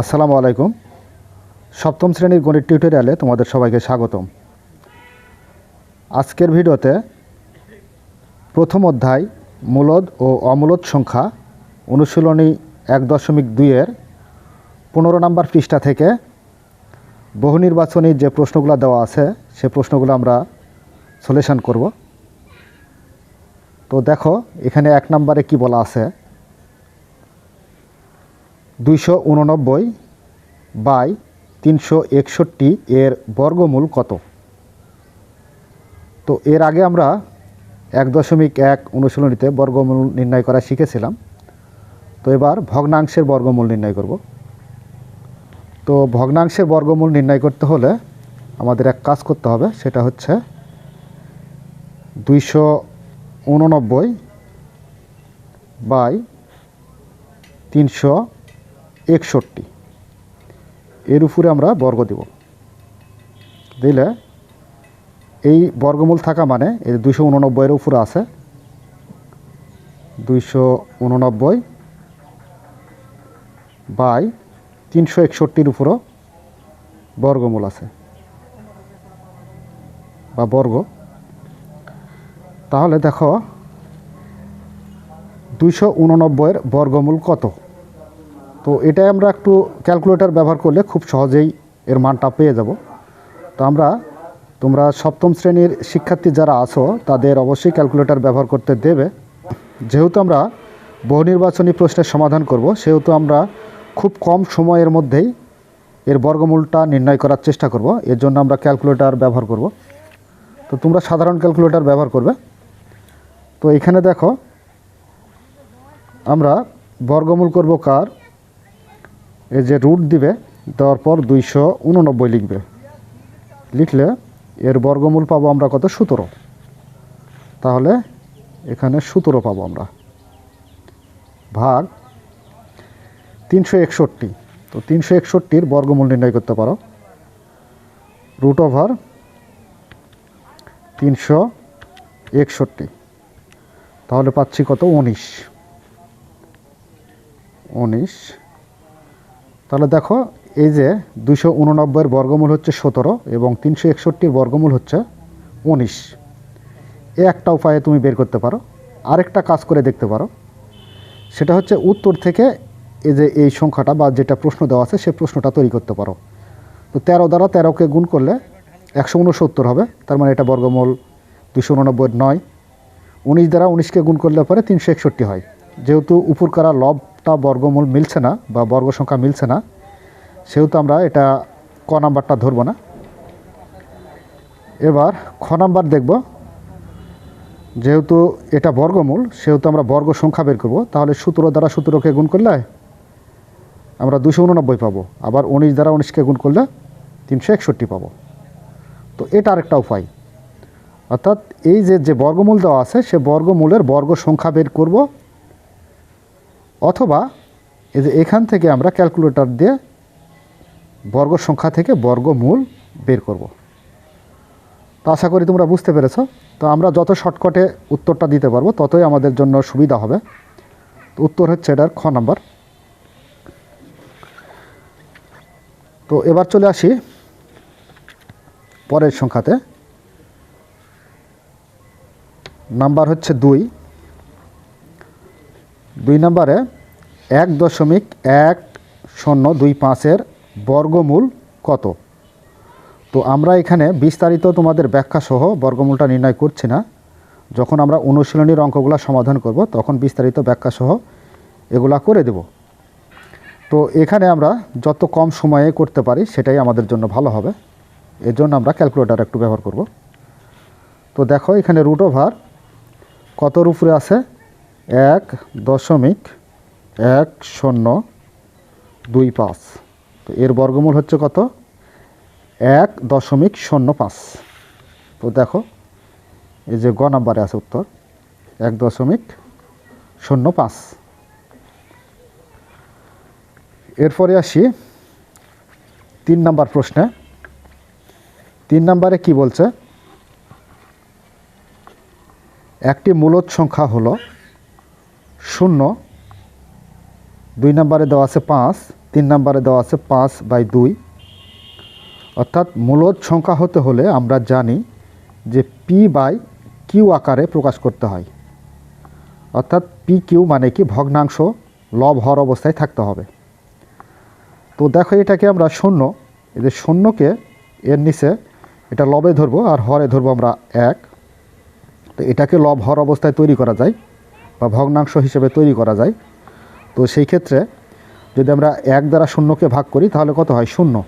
আসসালামু আলাইকুম। সপ্তম শ্রেণির গণিত টিউটোরিয়ালে তোমাদের সবাইকে স্বাগতম। আজকের ভিডিওতে প্রথম অধ্যায় মূলদ ও অমূলদ সংখ্যা অনুশীলনী এক দশমিক দুইয়ের পনেরো নম্বর পৃষ্ঠা থেকে বহু নির্বাচনী যে প্রশ্নগুলো দেওয়া আছে, সে প্রশ্নগুলো আমরা সলিউশন করব। তো দেখো, এখানে এক নম্বরে কি বলা আছে? দুইশো উননব্বই বাই তিনশো একষট্টি এর বর্গমূল কত? তো এর আগে আমরা এক দশমিক এক অনুশীলনীতে বর্গমূল নির্ণয় করা শিখেছিলাম। তো এবার ভগ্নাংশের বর্গমূল নির্ণয় করব। তো ভগ্নাংশের বর্গমূল নির্ণয় করতে হলে আমাদের এক কাজ করতে হবে, সেটা হচ্ছে দুইশো উননব্বই বাই তিনশো একষট্টি। এর উপরে আমরা বর্গ দেব। দিলে এই বর্গমূল থাকা মানে এই দুশো উননব্বইয়ের উপরে আছে, দুইশো উননব্বই বাই তিনশো একষট্টির উপরও বর্গমূল আছে, বা বর্গ। তাহলে দেখো, দুইশো উননব্বইয়ের বর্গমূল কত? তো এটাই আমরা একটু ক্যালকুলেটর ব্যবহার করলে খুব সহজেই এর মানটা পেয়ে যাব। তো আমরা, তোমরা সপ্তম শ্রেণির শিক্ষার্থী যারা আছো, তাদের অবশ্যই ক্যালকুলেটর ব্যবহার করতে দেবে। যেহেতু আমরা বহু নির্বাচনী প্রশ্নের সমাধান করব, সেহেতু আমরা খুব কম সময়ের মধ্যেই এর বর্গমূলটা নির্ণয় করার চেষ্টা করব। এর জন্য আমরা ক্যালকুলেটর ব্যবহার করব। তো তোমরা সাধারণ ক্যালকুলেটর ব্যবহার করবে। তো এখানে দেখো, আমরা বর্গমূল করব কার? এই যে রুট দিবে দেওয়ার পর দুইশো উননব্বই লিখবে। লিখলে এর বর্গমূল পাবো আমরা কত? সতেরো। তাহলে এখানে সতেরো পাবো আমরা। ভাগ তিনশো একষট্টি। তো তিনশো একষট্টির বর্গমূল নির্ণয় করতে পারো। রুট ওভার তিনশো একষট্টি। তাহলে পাচ্ছি কত? উনিশ। উনিশ তাহলে দেখো, এই যে দুশো উননব্বইয়ের বর্গমূল হচ্ছে সতেরো এবং তিনশো একষট্টির বর্গমূল হচ্ছে উনিশ। এ একটা উপায়ে তুমি বের করতে পারো। আরেকটা কাজ করে দেখতে পারো। সেটা হচ্ছে উত্তর থেকে এই যে এই সংখ্যাটা বা যেটা প্রশ্ন দেওয়া আছে, সে প্রশ্নটা তৈরি করতে পারো। তো তেরো দ্বারা তেরোকে গুণ করলে একশো উনসত্তর হবে, তার মানে এটা বর্গমূল দুশো উননব্বই নয়। উনিশ দ্বারা উনিশকে গুণ করলে পরে তিনশো একষট্টি হয়। যেহেতু উপরকারা লবটা বর্গমূল মিলছে না বা বর্গ সংখ্যা মিলছে না, সেহেতু আমরা এটা ক নাম্বারটা ধরবো না। এবার খ নাম্বার দেখব। যেহেতু এটা বর্গমূল, সেহেতু আমরা বর্গ সংখ্যা বের করব, তাহলে সতেরো দ্বারা সতেরোকে গুণ করলে আমরা দুশো উননব্বই পাবো, আবার উনিশ দ্বারা উনিশকে গুণ করলে তিনশো একষট্টি পাবো। তো এটা আরেকটা উপায়। অর্থাৎ এই যে যে বর্গমূল দেওয়া আছে, সে বর্গমূলের বর্গ সংখ্যা বের করব অথবা এই যে এখান থেকে আমরা ক্যালকুলেটর দিয়ে বর্গ সংখ্যা থেকে বর্গমূল বের করব। তো আশা করি তোমরা বুঝতে পেরেছ। তো আমরা যত শর্টকাটে উত্তরটা দিতে পারব, ততই আমাদের জন্য সুবিধা হবে। তো উত্তর হচ্ছে এটার খ নাম্বার। তো এবার চলে আসি পরের সংখ্যাতে। নাম্বার হচ্ছে দুই। দুই নম্বরে এক দশমিক এক শূন্য দুই পাঁচের বর্গমূল কত? তো আমরা এখানে বিস্তারিত তোমাদের ব্যাখ্যা সহ বর্গমূলটা নির্ণয় করছি না। যখন আমরা অনুশীলনীর অঙ্কগুলো সমাধান করব, তখন বিস্তারিত ব্যাখ্যা সহ এগুলা করে দেব। তো এখানে আমরা যত কম সময়ে করতে পারি, সেটাই আমাদের জন্য ভালো হবে। এর জন্য আমরা ক্যালকুলেটার একটু ব্যবহার করব। তো দেখো, এখানে রুট ওভার কতর উপরে আছে? এক দশমিক এক শূন্য দুই পাঁচ। তো এর বর্গমূল হচ্ছে কত? এক দশমিক শূন্য পাঁচ। তো দেখো, এই যে গ নাম্বারে আছে উত্তর, এক দশমিক শূন্য পাঁচ। এরপরে আসি তিন নাম্বার প্রশ্নে। তিন নাম্বারে কি বলছে? একটি মূলদ সংখ্যা হলো শূন্য। দুই নম্বরে দেওয়া আছে পাঁচ, তিন নম্বরে দেওয়া আছে পাঁচ বাই দুই। অর্থাৎ মূলদ সংখ্যা হতে হলে আমরা জানি যে পি বাই কিউ আকারে প্রকাশ করতে হয়। অর্থাৎ পি কিউ মানে কি? ভগ্নাংশ, লব হর অবস্থায় থাকতে হবে। তো দেখো এটাকে আমরা শূন্য, এই যে শূন্যকে এর নিচে এটা লবে ধরবো আর হরে ধরবো আমরা এক। তো এটাকে লব হর অবস্থায় তৈরি করা যায়। বা ভগ্নাংশ হিসেবে তৈরি করা যায়। তো সেই ক্ষেত্রে যদি আমরা এক দ্বারা শূন্যকে ভাগ করি, তাহলে কত হয়? শূন্য।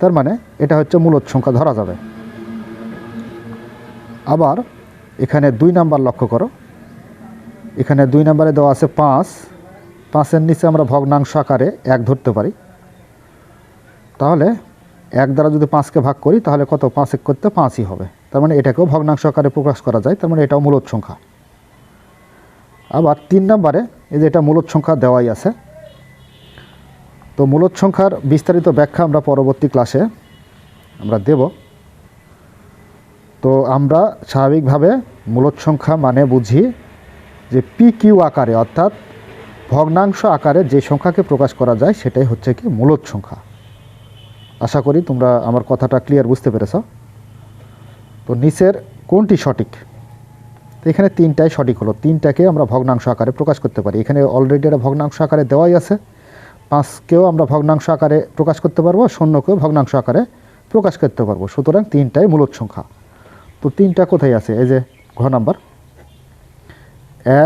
তার মানে এটা হচ্ছে মূলত সংখ্যা ধরা যাবে। আবার এখানে দুই নাম্বার লক্ষ্য করো। এখানে দুই নাম্বারে দেওয়া আছে পাঁচ। পাঁচের নিচে আমরা ভগ্নাংশ আকারে এক ধরতে পারি। তাহলে এক দ্বারা যদি পাঁচকে ভাগ করি, তাহলে কত? পাঁচ এক করতে পাঁচই হবে। তার মানে এটাকেও ভগ্নাংশ আকারে প্রকাশ করা যায়। তার মানে এটাও মূলত সংখ্যা। আবার তিন নম্বরে এই যে এটা মূলত সংখ্যা দেওয়াই আছে। তো মূলত সংখ্যার বিস্তারিত ব্যাখ্যা আমরা পরবর্তী ক্লাসে আমরা দেব। তো আমরা স্বাভাবিকভাবে মূলত সংখ্যা মানে বুঝি যে পি কিউ আকারে অর্থাৎ ভগ্নাংশ আকারে যে সংখ্যাকে প্রকাশ করা যায় সেটাই হচ্ছে কি মূলত সংখ্যা। আশা করি তোমরা আমার কথাটা ক্লিয়ার বুঝতে পেরেছ। তো নিচের কোনটি সঠিক? তো এখানে তিনটাই সঠিক হলো। তিনটাকে আমরা ভগ্নাংশ আকারে প্রকাশ করতে পারি। এখানে অলরেডি এটা ভগ্নাংশ আকারে দেওয়াই আছে। পাঁচকেও আমরা ভগ্নাংশ আকারে প্রকাশ করতে পারব, শূন্যকেও ভগ্নাংশ আকারে প্রকাশ করতে পারব। সুতরাং তিনটাই মূলত সংখ্যা। তো তিনটা কোথায় আছে? এই যে ঘ নাম্বার।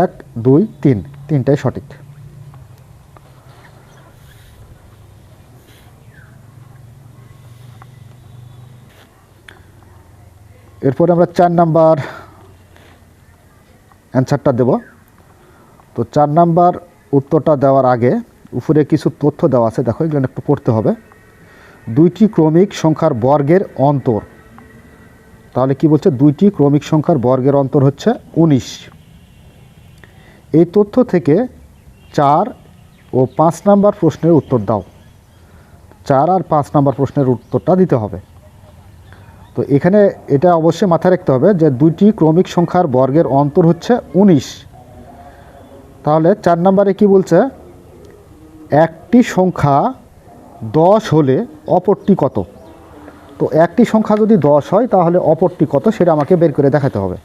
এক, দুই, তিন। তিনটাই সঠিক। এরপরে আমরা চার নাম্বার অ্যান্সারটা দেব। তো চার নাম্বার উত্তরটা দেওয়ার আগে উপরে কিছু তথ্য দেওয়া আছে, দেখো এগুলো একটু পড়তে হবে। দুইটি ক্রমিক সংখ্যার বর্গের অন্তর। তাহলে কি বলছে? দুইটি ক্রমিক সংখ্যার বর্গের অন্তর হচ্ছে উনিশ। এই তথ্য থেকে চার ও পাঁচ নাম্বার প্রশ্নের উত্তর দাও। চার আর পাঁচ নাম্বার প্রশ্নের উত্তরটা দিতে হবে। তো এখানে এটা অবশ্যই মাথায় রাখতে হবে যে দুইটি ক্রমিক সংখ্যার বর্গের অন্তর হচ্ছে উনিশ। তাহলে চার নম্বরে কি বলছে? একটি সংখ্যা দশ হলে অপরটি কত? তো একটি সংখ্যা যদি দশ হয়, তাহলে অপরটি কত? সেটা আমাকে বের করে দেখাতে হবে।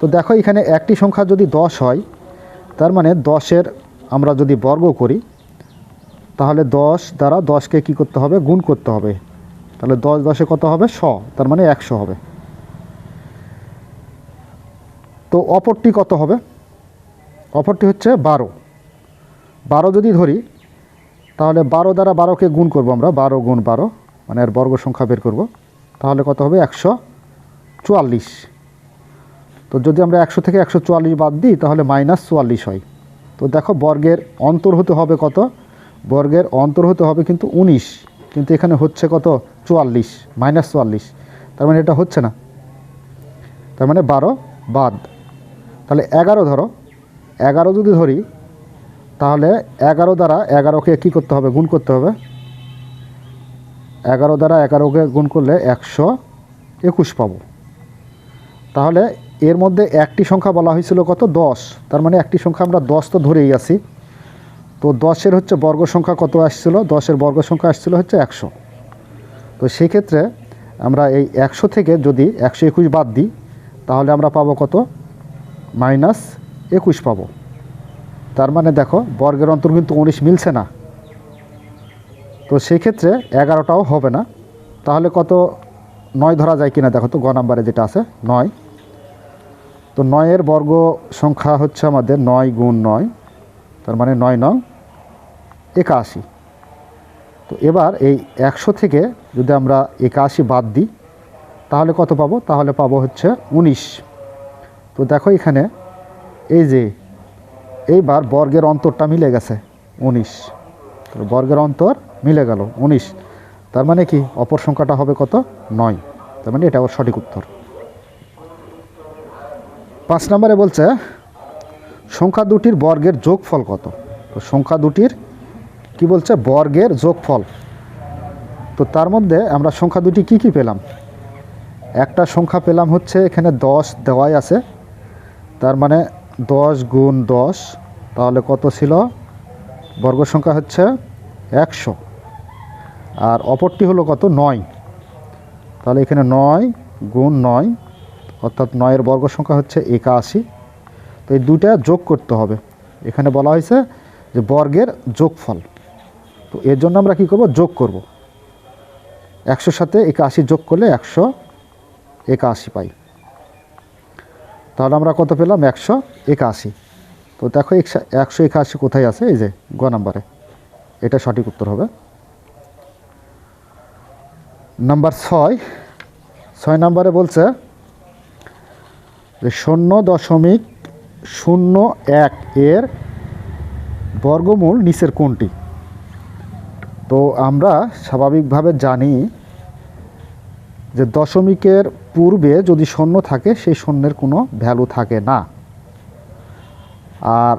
তো দেখো এখানে একটি সংখ্যা যদি দশ হয়, তার মানে দশের আমরা যদি বর্গ করি, তাহলে দশ দ্বারা দশকে কি করতে হবে? গুণ করতে হবে। তাহলে দশ দশে কত হবে? শ। তার মানে একশো হবে। তো অপরটি কত হবে? অপরটি হচ্ছে বারো। বারো যদি ধরি, তাহলে বারো দ্বারা বারোকে গুণ করব আমরা। বারো গুণ বারো মানে এর বর্গ সংখ্যা বের করব। তাহলে কত হবে? একশো চুয়াল্লিশ। তো যদি আমরা একশো থেকে একশো চুয়াল্লিশ বাদ দিই, তাহলে মাইনাস চুয়াল্লিশ হয়। তো দেখো, বর্গের অন্তর হতে হবে কত? বর্গের অন্তর হতে হবে কিন্তু উনিশ। কিন্তু এখানে হচ্ছে কত? চুয়াল্লিশ, মাইনাস চুয়াল্লিশ। তার মানে এটা হচ্ছে না। তার মানে বারো বাদ। তাহলে এগারো ধরো। এগারো যদি ধরি, তাহলে এগারো দ্বারা এগারোকে কী করতে হবে? গুণ করতে হবে। এগারো দ্বারা এগারোকে গুণ করলে একশো একুশ পাবো। তাহলে এর মধ্যে একটি সংখ্যা বলা হয়েছিল কত? দশ। তার মানে একটি সংখ্যা আমরা দশ তো ধরেই আছি। তো দশের হচ্ছে বর্গ সংখ্যা কত আসছিল? দশের বর্গ সংখ্যা আসছিল হচ্ছে একশো। তো সেই ক্ষেত্রে আমরা এই একশো থেকে যদি একশো একুশ বাদ দিই, তাহলে আমরা পাবো কত? মাইনাস একুশ পাবো। তার মানে দেখো, বর্গের অন্তর কিন্তু উনিশ মিলছে না। তো সেই ক্ষেত্রে এগারোটাও হবে না। তাহলে কত? নয় ধরা যায় কিনা দেখো তো, গ নাম্বারে যেটা আছে, নয়। তো নয়ের বর্গ সংখ্যা হচ্ছে আমাদের নয় গুণ নয়, তার মানে নয় নং একাশি। তো এবার এই একশো থেকে যদি আমরা একাশি বাদ দিই, তাহলে কত পাবো? তাহলে পাবো হচ্ছে উনিশ। তো দেখো এখানে, এই যে, এইবার বর্গের অন্তরটা মিলে গেছে, উনিশ। তো বর্গের অন্তর মিলে গেল, উনিশ। তার মানে কি? অপর সংখ্যাটা হবে কত? নয়। তার মানে এটা ওর সঠিক উত্তর। পাঁচ নম্বরে বলছে, সংখ্যা দুটির বর্গের যোগফল কত? তো সংখ্যা দুটির কি বলছে? বর্গের যোগফল। তো তার মধ্যে আমরা সংখ্যা দুটি কি কি পেলাম? একটা সংখ্যা পেলাম হচ্ছে এখানে দশ দেওয়াই আছে। তার মানে দশ গুণ দশ, তাহলে কত ছিল? বর্গ সংখ্যা হচ্ছে একশো। আর অপরটি হলো কত? নয়। তাহলে এখানে নয় গুণ নয়, অর্থাৎ নয়ের বর্গ সংখ্যা হচ্ছে একাশি। তো এই দুইটা যোগ করতে হবে। এখানে বলা হয়েছে যে বর্গের যোগফল। তো এর জন্য আমরা কী করব? যোগ করব। একশোর সাথে একাশি যোগ করলে একশো একাশি পাই। তাহলে আমরা কত পেলাম? একশো একাশি। তো দেখো একশো একশো কোথায় আছে? এই যে, গ নাম্বারে। এটা সঠিক উত্তর হবে। নাম্বার ছয়। ছয় নাম্বারে বলছে যে, শূন্য দশমিক শূন্য এক এর বর্গমূল নিচের কোনটি? তো আমরা স্বাভাবিকভাবে জানি যে দশমিকের পূর্বে যদি শূন্য থাকে, সেই শূন্যের কোনো ভ্যালু থাকে না। আর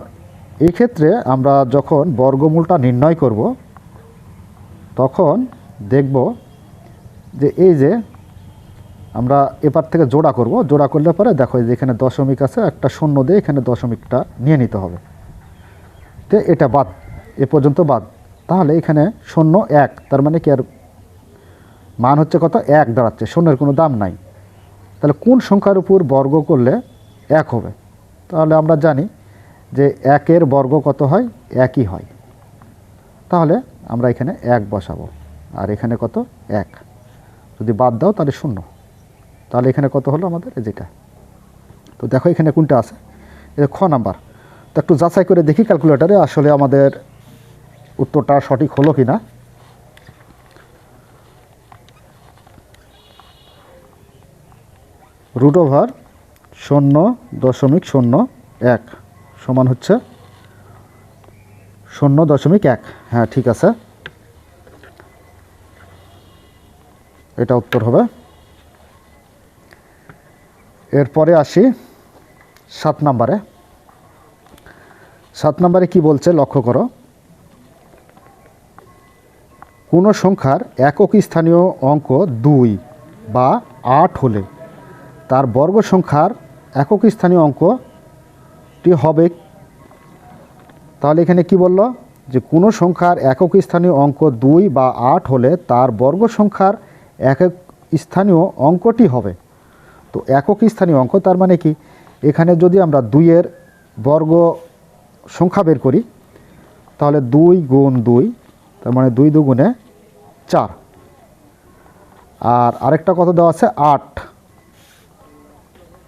এই ক্ষেত্রে আমরা যখন বর্গমূলটা নির্ণয় করব, তখন দেখব যে এই যে আমরা এপার থেকে জোড়া করব, জোড়া করলে পরে দেখো যে এখানে দশমিক আছে, একটা শূন্য দিয়ে এখানে দশমিকটা নিয়ে নিতে হবে। তো এটা বাদ, এ পর্যন্ত বাদ। তাহলে এখানে শূন্য এক, তার মানে কি আর মান হচ্ছে কত? এক দাঁড়াচ্ছে, শূন্যের কোনো দাম নাই। তাহলে কোন সংখ্যার উপর বর্গ করলে এক হবে? তাহলে আমরা জানি যে একের বর্গ কত হয়? একই হয়। তাহলে আমরা এখানে এক বসাবো, আর এখানে কত? এক। যদি বাদ দাও তাহলে শূন্য। তাহলে এখানে কত হলো আমাদের? যেটা। তো দেখো এখানে কোনটা আছে? খ নাম্বার। তো একটু যাচাই করে দেখি ক্যালকুলেটারে, আসলে আমাদের উত্তরটা সঠিক হলো কি না রুট ওভার শূন্য দশমিক শূন্য এক সমান হচ্ছে শূন্য দশমিক এক। হ্যাঁ ঠিক আছে। এটা উত্তর হবে। এরপরে আসি সাত নাম্বারে। সাত নাম্বারে কি বলছে? লক্ষ্য করো। কোনো সংখ্যার একক স্থানীয় অঙ্ক দুই বা আট হলে তার বর্গ সংখ্যার একক স্থানীয় অঙ্কটি হবে। তাহলে এখানে কি বলল? যে কোনো সংখ্যার একক স্থানীয় অঙ্ক দুই বা আট হলে তার বর্গ সংখ্যার একক স্থানীয় অঙ্কটি হবে। তো একক স্থানীয় অঙ্ক তার মানে কি? এখানে যদি আমরা দুইয়ের বর্গ সংখ্যা বের করি, তাহলে দুই গুণ দুই তার মানে দুই দুগুণে চার। আর আরেকটা কত দেওয়া আছে? আট।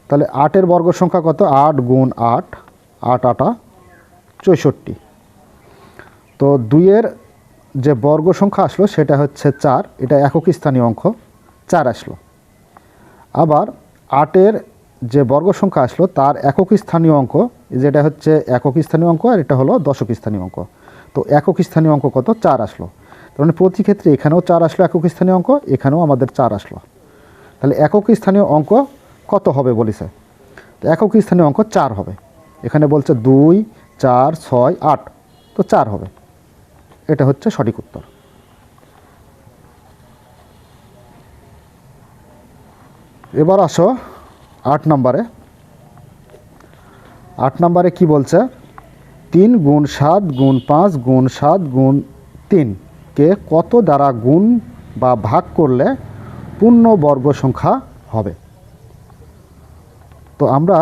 তাহলে আটের বর্গ সংখ্যা কত? আট গুণ আট আট আটা চৌষট্টি। তো দুইয়ের যে বর্গ সংখ্যা আসলো, সেটা হচ্ছে চার। এটা একক স্থানীয় অঙ্ক। চার আসলো। আবার আটের যে বর্গ সংখ্যা আসলো, তার একক স্থানীয় অঙ্ক, যেটা হচ্ছে একক স্থানীয় অঙ্ক, আর এটা হলো দশক স্থানীয় অঙ্ক। তো একক স্থানীয় অঙ্ক কত? চার আসলো। তার মানে প্রতি ক্ষেত্রে এখানেও চার আসলো একক স্থানীয় অঙ্ক, এখানেও আমাদের চার আসলো। তাহলে একক স্থানীয় অঙ্ক কত হবে বলেছে? তো একক স্থানীয় অঙ্ক চার হবে। এখানে বলছে দুই, চার, ছয়, আট। তো চার হবে। এটা হচ্ছে সঠিক উত্তর। এবার আসো আট নম্বরে। আট নম্বরে কি বলছে? তিন গুণ সাত গুণ পাঁচ গুণ সাত গুণ তিনকে কত দ্বারা গুণ বা ভাগ করলে পূর্ণ বর্গ সংখ্যা হবে? তো আমরা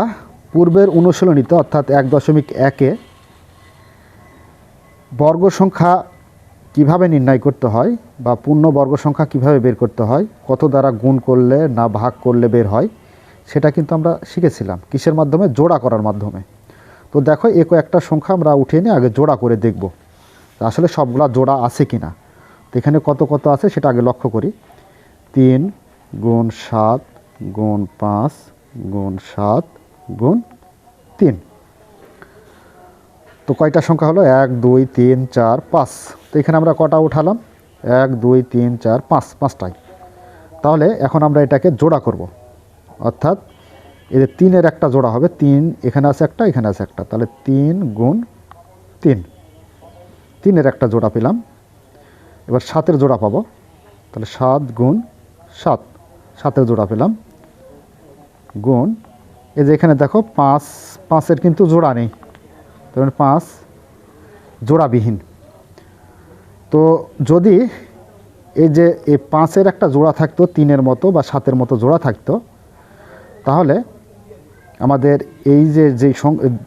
পূর্বের অনুশীলনীতে অর্থাৎ এক দশমিক একে বর্গ সংখ্যা কীভাবে নির্ণয় করতে হয় বা পূর্ণ বর্গ সংখ্যা কীভাবে বের করতে হয়, কত দ্বারা গুণ করলে না ভাগ করলে বের হয়, সেটা কিন্তু আমরা শিখেছিলাম কিসের মাধ্যমে? জোড়া করার মাধ্যমে। তো দেখো, এ একটা সংখ্যা আমরা উঠিয়ে নিয়ে আগে জোড়া করে দেখব। আসলে সবগুলা জোড়া আছে কি না তো এখানে কত কত আছে সেটা আগে লক্ষ্য করি। তিন গুণ সাত গুণ পাঁচ গুণ সাত গুণ তিন। তো কয়টা সংখ্যা হলো? এক, দুই, তিন, চার, পাঁচ। তো এখানে আমরা কটা উঠালাম? এক, দুই, তিন, চার, পাঁচ, পাঁচটাই। তাহলে এখন আমরা এটাকে জোড়া করব। অর্থাৎ এদের তিনের একটা জোড়া হবে, তিন, এখানে আছে একটা, এখানে আছে একটা। তাহলে তিন গুণ তিন। তিনের একটা জোড়া পেলাম। এবার সাতের জোড়া পাবো। তাহলে সাত গুণ সাত। সাতের জোড়া পেলাম। গুণ, এই যে এখানে দেখো পাঁচ, পাঁচের কিন্তু জোড়া নেই। তার মানে পাঁচ জোড়াবিহীন। তো যদি এই যে এই পাঁচের একটা জোড়া থাকতো, তিনের মতো বা সাতের মতো জোড়া থাকতো, তাহলে আমাদের এই যে যেই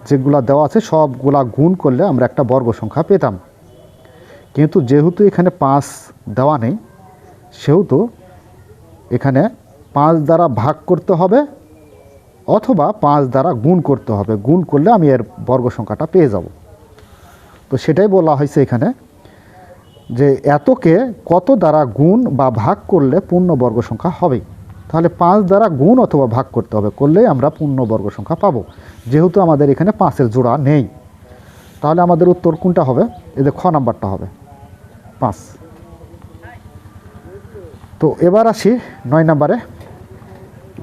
যেগুলা দেওয়া আছে, সবগুলা গুণ করলে আমরা একটা বর্গ সংখ্যা পেতাম। কিন্তু যেহেতু এখানে পাঁচ দেওয়া নেই, সেহেতু এখানে পাঁচ দ্বারা ভাগ করতে হবে অথবা পাঁচ দ্বারা গুণ করতে হবে। গুণ করলে আমি এর বর্গ সংখ্যাটা পেয়ে যাব। তো সেটাই বলা হয়েছে এখানে যে এতকে কত দ্বারা গুণ বা ভাগ করলে পূর্ণ বর্গ সংখ্যা হবে? তাহলে পাঁচ দ্বারা গুণ অথবা ভাগ করতে হবে, করলেই আমরা পূর্ণ বর্গ সংখ্যা পাবো। যেহেতু আমাদের এখানে পাঁচের জোড়া নেই। তাহলে আমাদের উত্তর কোনটা হবে? এদের খ নাম্বারটা হবে। পাঁচ। তো এবার আসি নয় নাম্বারে।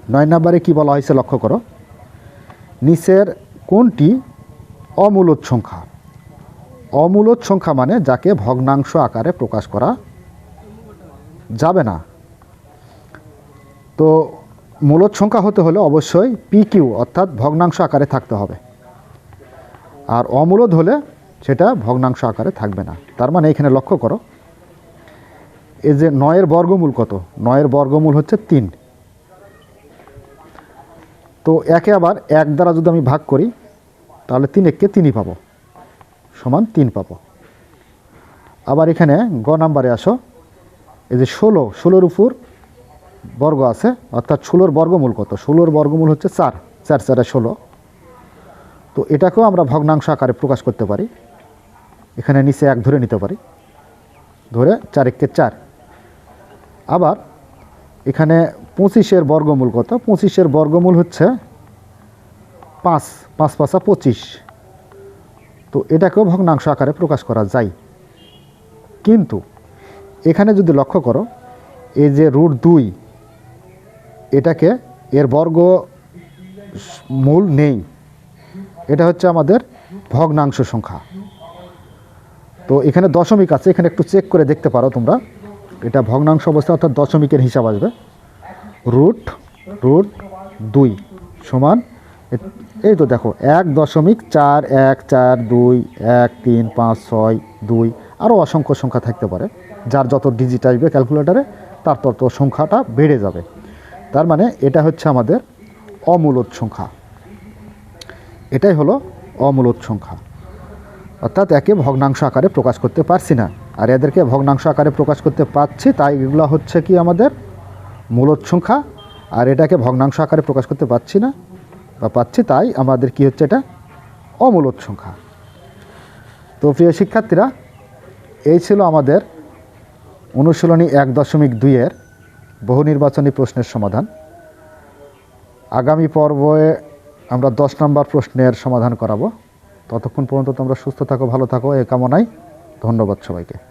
নয় নাম্বারে কি বলা হয়েছে লক্ষ্য করো। নিচের কোনটি অমূলদ সংখ্যা? অমূলদ সংখ্যা মানে যাকে ভগ্নাংশ আকারে প্রকাশ করা যাবে না। তো মূলদ সংখ্যা হতে হলে অবশ্যই পি কিউ অর্থাৎ ভগ্নাংশ আকারে থাকতে হবে। আর অমূলদ হলে সেটা ভগ্নাংশ আকারে থাকবে না। তার মানে এখানে লক্ষ্য করো, এই যে নয়ের বর্গমূল কত? নয়ের বর্গমূল হচ্ছে তিন। তো একে আবার এক দ্বারা যদি আমি ভাগ করি, তাহলে তিন এককে তিনই পাবো। সমান তিন পাবো। আবার এখানে গ নাম্বারে আসো, এই যে ষোলো, ষোলোর উপর বর্গ আছে, অর্থাৎ ষোলোর বর্গমূল কত? ষোলোর বর্গমূল হচ্ছে চার চার, চারে ষোলো। তো এটাকেও আমরা ভগ্নাংশ আকারে প্রকাশ করতে পারি। এখানে নিচে এক ধরে নিতে পারি। ধরে চার একে চার। আবার এখানে পঁচিশের বর্গমূল কত? পঁচিশের বর্গমূল হচ্ছে পাঁচ পাঁচ পাঁচা পঁচিশ। তো এটাকেও ভগ্নাংশ আকারে প্রকাশ করা যায়। কিন্তু এখানে যদি লক্ষ্য করো, এই যে রুট দুই এটাকে এর বর্গ মূল নেই। এটা হচ্ছে আমাদের ভগ্নাংশ সংখ্যা। তো এখানে দশমিক আছে, এখানে একটু চেক করে দেখতে পারো তোমরা। এটা ভগ্নাংশ অবস্থা অর্থাৎ দশমিকের হিসাব আসবে। রুট রুট দুই সমান এই তো দেখো, এক দশমিক চার, এক, চার, দুই, এক, তিন, পাঁচ, ছয়, দুই আরও অসংখ্য সংখ্যা থাকতে পারে। যার যত ডিজিট আসবে ক্যালকুলেটারে তার তত সংখ্যাটা বেড়ে যাবে। তার মানে এটা হচ্ছে আমাদের অমূলদ সংখ্যা। এটাই হলো অমূলদ সংখ্যা। অর্থাৎ একে ভগ্নাংশ আকারে প্রকাশ করতে পারছি না। আর এদেরকে ভগ্নাংশ আকারে প্রকাশ করতে পারছি তাই এগুলো হচ্ছে কি আমাদের মূলদ সংখ্যা। আর এটাকে ভগ্নাংশ আকারে প্রকাশ করতে পারছি না বা পাচ্ছি, তাই আমাদের কি হচ্ছে এটা? অমূলদ সংখ্যা। তো প্রিয় শিক্ষার্থীরা, এই ছিল আমাদের অনুশীলনী এক দশমিক দুইয়ের বহু নির্বাচনী প্রশ্নের সমাধান। আগামী পর্বে আমরা দশ নম্বর প্রশ্নের সমাধান করাবো। ততক্ষণ পর্যন্ত তোমরা সুস্থ থাকো, ভালো থাকো, এ কামনায় ধন্যবাদ সবাইকে।